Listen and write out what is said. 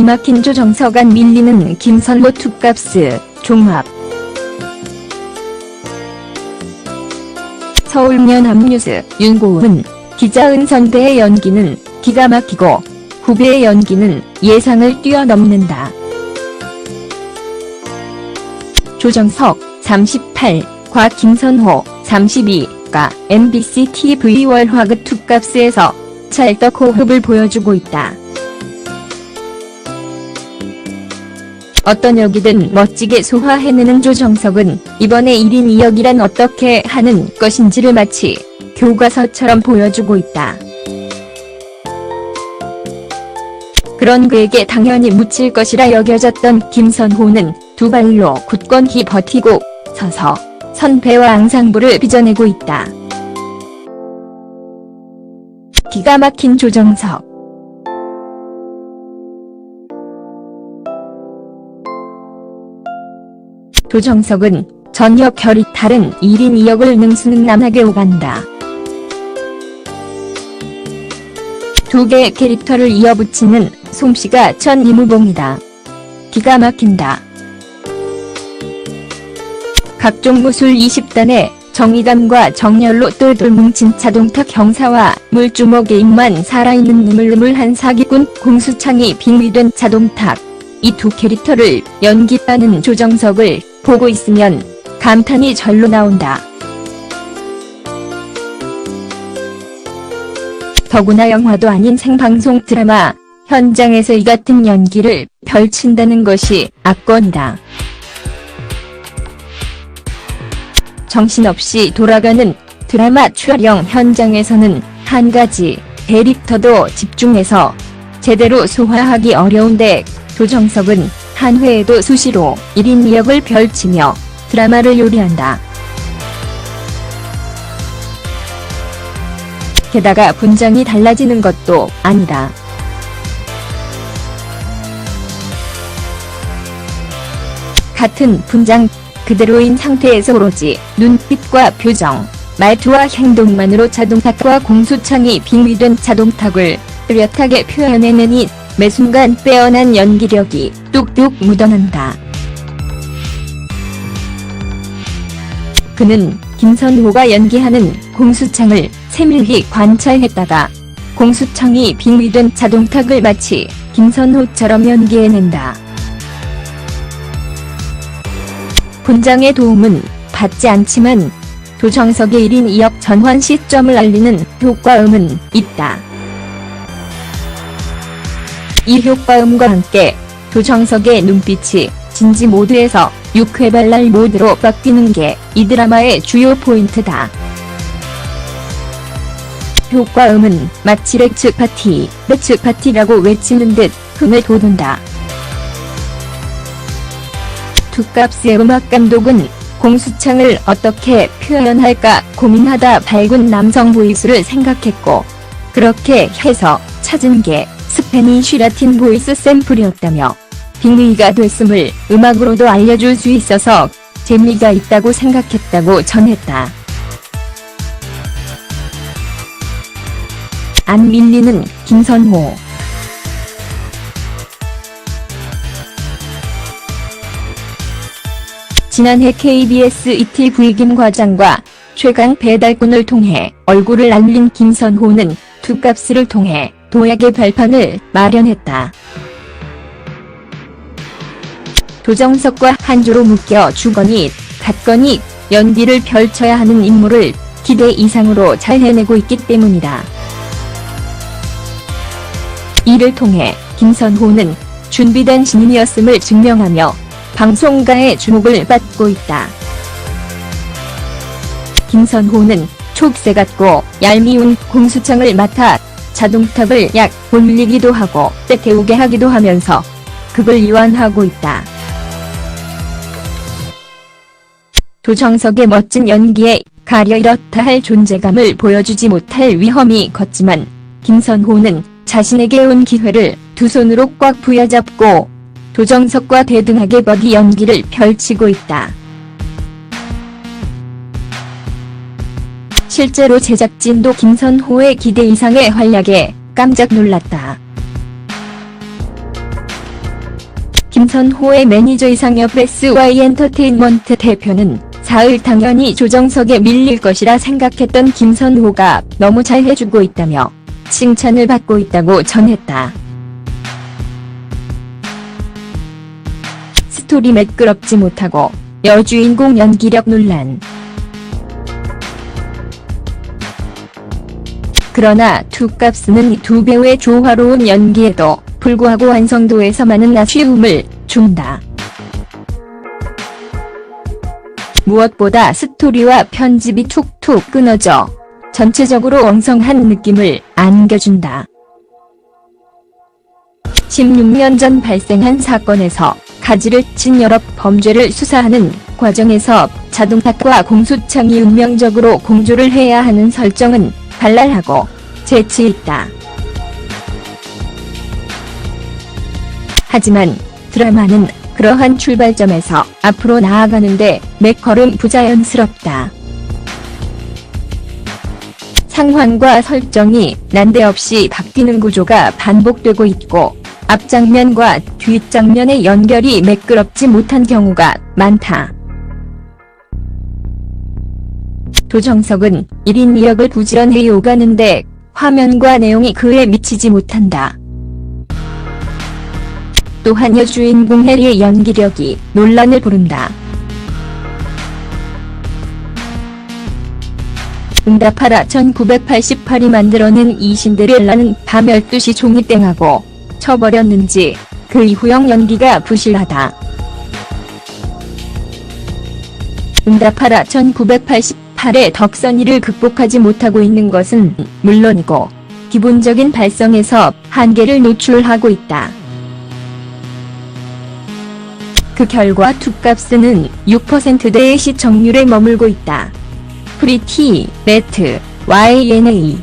기막힌 조정석안 밀리는 김선호 투값스 종합 서울연합뉴스 윤고은 기자 은선배의 연기는 기가 막히고 후배의 연기는 예상을 뛰어넘는다. 조정석 38, 과 김선호 32가 MBC TV 월화극 투값스에서 찰떡 호흡을 보여주고 있다. 어떤 역이든 멋지게 소화해내는 조정석은 이번에 1인 2역이란 어떻게 하는 것인지를 마치 교과서처럼 보여주고 있다. 그런 그에게 당연히 묻힐 것이라 여겨졌던 김선호는 두 발로 굳건히 버티고 서서 선배와 앙상블을 빚어내고 있다. 기가 막힌 조정석 조정석은 전혀 결이 다른 1인 2역을 능수능란하게 오간다. 두 개의 캐릭터를 이어붙이는 솜씨가 천이무봉이다. 기가 막힌다. 각종 무술 20단에 정의감과 정열로 똘똘 뭉친 자동탁 형사와 물주먹에 입만 살아있는 느물느물한 사기꾼 공수창이 빙의된 자동탁. 이 두 캐릭터를 연기하는 조정석을 보고 있으면 감탄이 절로 나온다. 더구나 영화도 아닌 생방송 드라마 현장에서 이 같은 연기를 펼친다는 것이 압권이다. 정신없이 돌아가는 드라마 촬영 현장에서는 한 가지 캐릭터도 집중해서 제대로 소화하기 어려운데 조정석은 한 회에도 수시로 1인 2역을 펼치며 드라마를 요리한다. 게다가 분장이 달라지는 것도 아니다. 같은 분장 그대로인 상태에서 오로지 눈빛과 표정, 말투와 행동만으로 자동탁과 공수창이 빙의된 자동탁을 뚜렷하게 표현해내니 매 순간 빼어난 연기력이 뚝뚝 묻어난다. 그는 김선호가 연기하는 공수창을 세밀히 관찰했다가 공수창이 빙의된 자동탁을 마치 김선호처럼 연기해낸다. 분장의 도움은 받지 않지만 조정석의 1인 2역 전환 시점을 알리는 효과음은 있다. 이 효과음과 함께 조정석의 눈빛이 진지 모드에서 6회 발랄 모드로 바뀌는 게 이 드라마의 주요 포인트다. 효과음은 마치 렉츠 파티, 렉츠 파티라고 외치는 듯 흥을 돋운다. 투값의 음악 감독은 공수창을 어떻게 표현할까 고민하다 밝은 남성 보이스를 생각했고 그렇게 해서 찾은 게 스페니쉬 라틴 보이스 샘플이었다며 빙의가 됐음을 음악으로도 알려줄 수 있어서 재미가 있다고 생각했다고 전했다. 안 밀리는 김선호 지난해 KBS 이티 불김 과장과 최강 배달꾼을 통해 얼굴을 알린 김선호는 투값스를 통해 도약의 발판을 마련했다. 조정석과 한조로 묶여 주거니 같거니 연기를 펼쳐야 하는 임무를 기대 이상으로 잘 해내고 있기 때문이다. 이를 통해 김선호는 준비된 신인이었음을 증명하며 방송가의 주목을 받고 있다. 김선호는 촉새 같고 얄미운 공수창을 맡아 자동탑을 약 올리기도 하고 때 태우게 하기도 하면서 극을 이완하고 있다. 조정석의 멋진 연기에 가려 이렇다 할 존재감을 보여주지 못할 위험이 컸지만 김선호는 자신에게 온 기회를 두 손으로 꽉 부여잡고 조정석과 대등하게 버디 연기를 펼치고 있다. 실제로 제작진도 김선호의 기대 이상의 활약에 깜짝 놀랐다. 김선호의 매니저 이상엽 SY 엔터테인먼트 대표는 사흘 당연히 조정석에 밀릴 것이라 생각했던 김선호가 너무 잘 해주고 있다며 칭찬을 받고 있다고 전했다. 스토리 매끄럽지 못하고 여주인공 연기력 논란. 그러나 투값스는 두 배우의 조화로운 연기에도 불구하고 완성도에서 많은 아쉬움을 준다. 무엇보다 스토리와 편집이 툭툭 끊어져 전체적으로 엉성한 느낌을 안겨준다. 16년 전 발생한 사건에서 가지를 친 여러 범죄를 수사하는 과정에서 자동탁과 공수창이 운명적으로 공조를 해야 하는 설정은 발랄하고 재치 있다. 하지만 드라마는 그러한 출발점에서 앞으로 나아가는데 맥걸음 부자연스럽다. 상황과 설정이 난데없이 바뀌는 구조가 반복되고 있고 앞장면과 뒷장면의 연결이 매끄럽지 못한 경우가 많다. 도정석은 1인 2역을 부지런히 오가는데 화면과 내용이 그에 미치지 못한다. 또한 여주인공 해리의 연기력이 논란을 부른다. 응답하라 1988이 만들어낸 이 신데렐라는 밤 12시 종이 땡하고 쳐버렸는지 그 이후형 연기가 부실하다. 응답하라 1988 의 덕선이를 극복하지 못하고 있는 것은 물론이고 기본적인 발성에서 한계를 노출하고 있다. 그 결과 투값스는 6%대의 시청률에 머물고 있다. 프리티, 레트, YNA